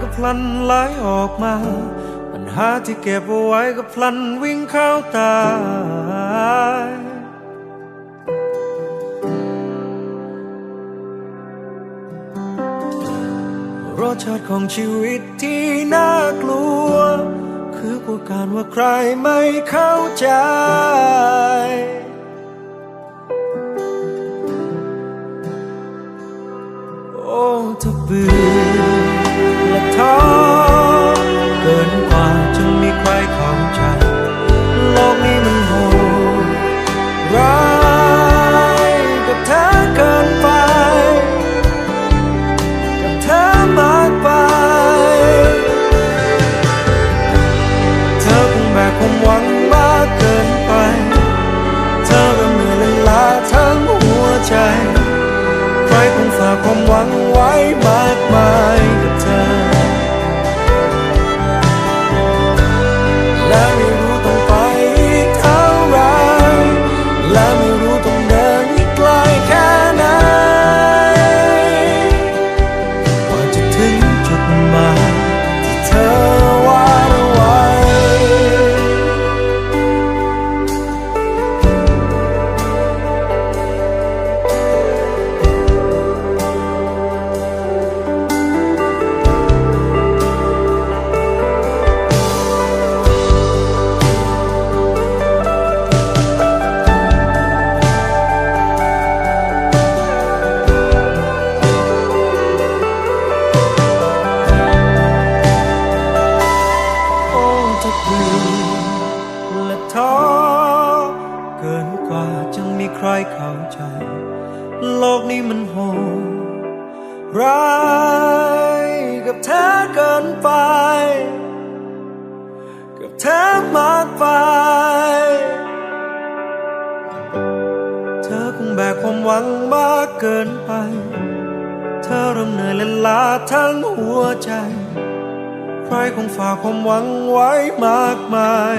ก็พลันไหลออกมา ปัญหาที่เก็บเอาไว้ก็พลันวิ่งเข้าตาย รสชาติของชีวิตที่น่ากลัว คือผู้การว่าใครไม่เข้าใจ มีใครเข้าใจ โลกนี้มันโหดร้ายกับเธอเกินไป กับเธอมากไป เธอคงแบกความหวังมากเกินไป เธอเริ่มเหนื่อยและล้าทั้งหัวใจ ใครคงฝากความหวังไว้มากมาย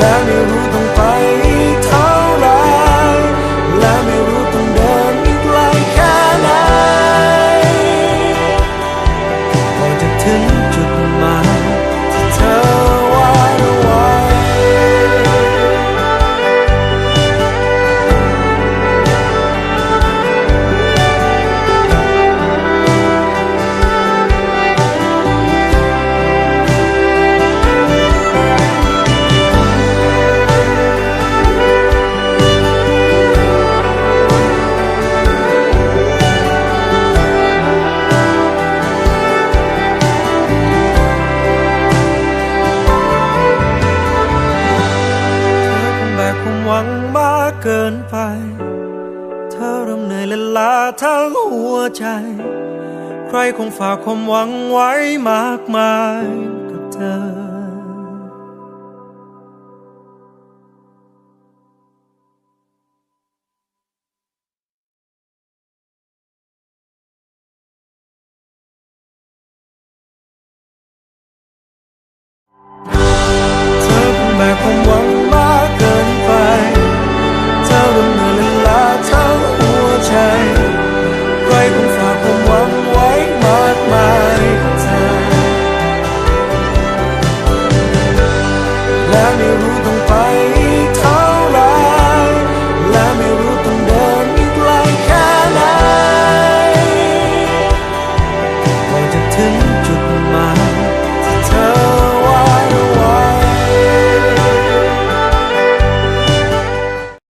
แล กินไป เธอเริ่มเหนื่อยและล้าทั้งหัวใจ ใครคงฝากความหวังไว้มากมายกับเธอ